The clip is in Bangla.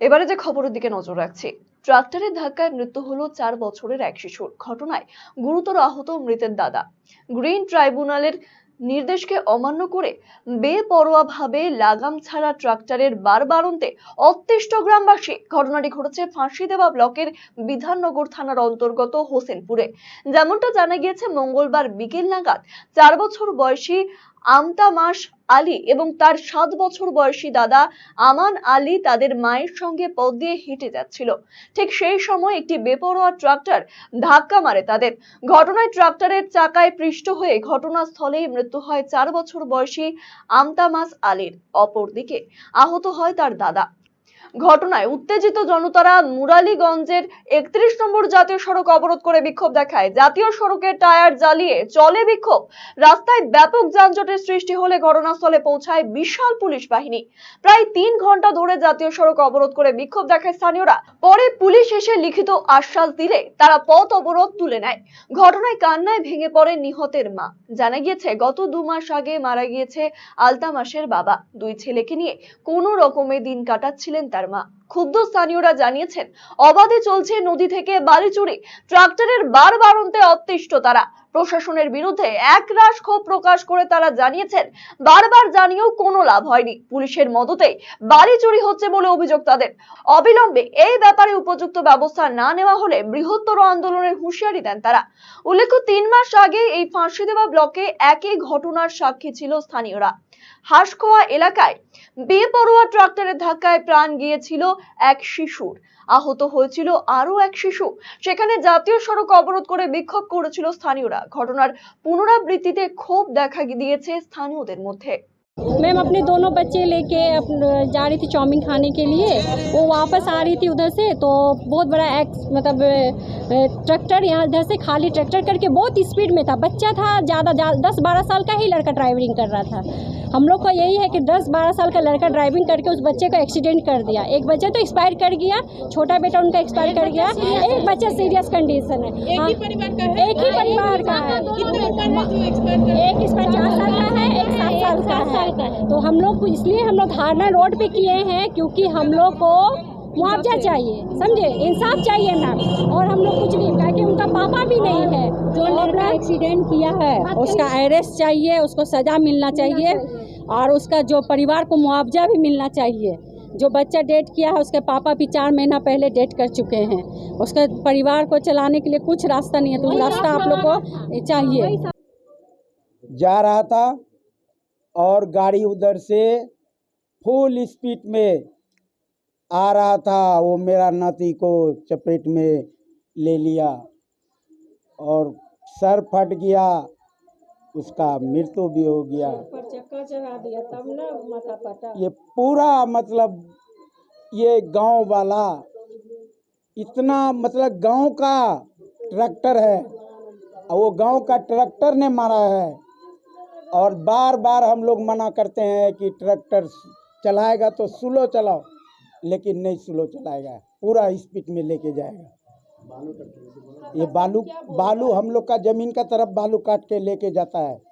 এবারে যে খবরের দিকে নজর রাখছি ট্রাক্টরের ধাক্কায় মৃত্যু হলো চার বছরের এক শিশুর ঘটনায় গুরুতর আহত মৃতের দাদা। গ্রিন ট্রাইব্যুনালের নির্দেশকে অমান্য করে বেপরোয়াভাবে লাগাম ছাড়া ট্রাক্টরের বারবারন্তে অতিষ্ঠ গ্রামবাসী ঘটনাটি ঘটেছে ফাঁসি দেওয়া ব্লকের বিধাননগর থানার অন্তর্গত হোসেনপুরে। যেমনটা জানা গিয়েছে, মঙ্গলবার বিকেল নাগাদ চার বছর বয়সী আমতামাস আলী এবং তার সাত বছর বয়সী দাদা আমান আলী তাদের মায়ের সঙ্গে পথ দিয়ে হেঁটে যাচ্ছিল। ঠিক সেই সময় একটি বেপরোয়া ট্রাক্টর ধাক্কা মারে তাদের। ঘটনায় ট্রাক্টরের চাকায় পৃষ্ঠ হয়ে ঘটনাস্থলেই মৃত্যু হয় চার বছর বয়সী আমতামাস আলীর। অপরদিকে আহত হয় তার দাদা। ঘটনায় উত্তেজিত জনতারা মুরালীগঞ্জের একত্রিশ নম্বর জাতীয় সড়ক অবরোধ করে বিক্ষোভ দেখায়। জাতীয় সড়কের টায়ার জ্বালিয়ে চলে বিক্ষোভ। রাস্তায় ব্যাপক যানজটের সৃষ্টি হলে ঘটনাস্থলে পৌঁছায় বিশাল পুলিশ বাহিনী। প্রায় তিন ঘণ্টা ধরে জাতীয় সড়ক অবরোধ করে বিক্ষোভ দেখায় স্থানীয়রা। পরে পুলিশ এসে লিখিত আশ্বাস দিলে তারা পথ অবরোধ তুলে নেয়। ঘটনায় কান্নায় ভেঙে পড়ে নিহতের মা। জানা গিয়েছে, গত দু মাস আগে মারা গিয়েছে আলতামাসের বাবা। দুই ছেলেকে নিয়ে কোনো রকমে দিন কাটাচ্ছিলেন তার। মা ক্ষুব্ধ স্থানীয়রা জানিয়েছেন, অবাধে চলছে নদী থেকে বালি চুরি। ট্রাক্টরের বার বারন্তে অতিষ্ঠ তারা। প্রশাসনের বিরুদ্ধে একরাশ ক্ষোভ প্রকাশ করে তারা জানিয়েছেন, বারবার জানিয়েও কোনো লাভ হয়নি। পুলিশের মদতেই বালি চুরি হচ্ছে বলে অভিযোগ তাদের। অবিলম্বে এই ব্যাপারে উপযুক্ত ব্যবস্থা না নেওয়া হলে বৃহত্তর আন্দোলনের হুঁশিয়ারি দেন তারা। উল্লেখ্য, তিন মাস আগে এই ফাঁসি দেওয়া ব্লকে একই ঘটনার সাক্ষী ছিল স্থানীয়রা। হাঁসকোয়া এলাকায় বেপরোয়া ট্রাক্টরের ধাক্কায় প্রাণ গিয়েছিল এক শিশুর আহত হয়েছিল আরো এক শিশু সেখানে জাতীয় সড়ক অবরোধ করে বিক্ষোভ করেছিল স্থানীয়রা ঘটনার পুনরাবৃত্তিতে ক্ষোভ দেখা দিয়েছে স্থানীয়দের মধ্যে मैम अपने दोनों बच्चे लेके अपन जा रही थी चाउमीन खाने के लिए वो वापस आ रही थी उधर से तो बहुत बड़ा एक्स मतलब अ, ट्रैक्टर यहाँ इधर से खाली ट्रैक्टर करके बहुत स्पीड में था बच्चा था ज़्यादा दस बारह साल का ही लड़का ड्राइविंग कर रहा था हम लोग का यही है कि दस बारह साल का लड़का ड्राइविंग करके उस बच्चे को एक्सीडेंट कर दिया। एक बच्चा तो एक्सपायर कर गया छोटा बेटा उनका एक्सपायर कर गया। एक बच्चा सीरियस कंडीशन है। एक हाँ, ही। परिवार का है? एक ही परिवार का है। कितने का है जो एक्सपायर कर एक इस पचास साल का है एक सात साल का है। तो हम लोग को इसलिए हम लोग धारणा रोड पे किए हैं क्योंकि हम लोग को मुआवजा चाहिए समझे? इंसाफ चाहिए मैम और हम लोग कुछ नहीं क्योंकि उनका पापा भी नहीं है। जो लड़का एक्सीडेंट किया है उसका अरेस्ट चाहिए उसको सज़ा मिलना चाहिए। और उसका जो परिवार को मुआवजा भी मिलना चाहिए। जो बच्चा डेट किया है उसके पापा भी चार महीना पहले डेट कर चुके हैं। उसके परिवार को चलाने के लिए कुछ रास्ता नहीं है तो रास्ता आप लोग को चाहिए। जा रहा था और गाड़ी उधर से फुल स्पीड में आ रहा था। वो मेरा नाती को चपेट में ले लिया और सर फट गया। उसका मृत्यु भी हो गया। चक्का चढ़ा दिया तब ना पटा ये पूरा मतलब ये गाँव वाला इतना मतलब गाँव का ट्रैक्टर है। और वो गाँव का ट्रैक्टर ने मारा है। और बार बार हम लोग मना करते हैं कि ट्रैक्टर चलाएगा तो स्लो चलाओ लेकिन नहीं स्लो चलाएगा पूरा स्पीड में लेके जाएगा। ये बालू बालू हम लोग का ज़मीन का तरफ़ बालू काट के लेके जाता है।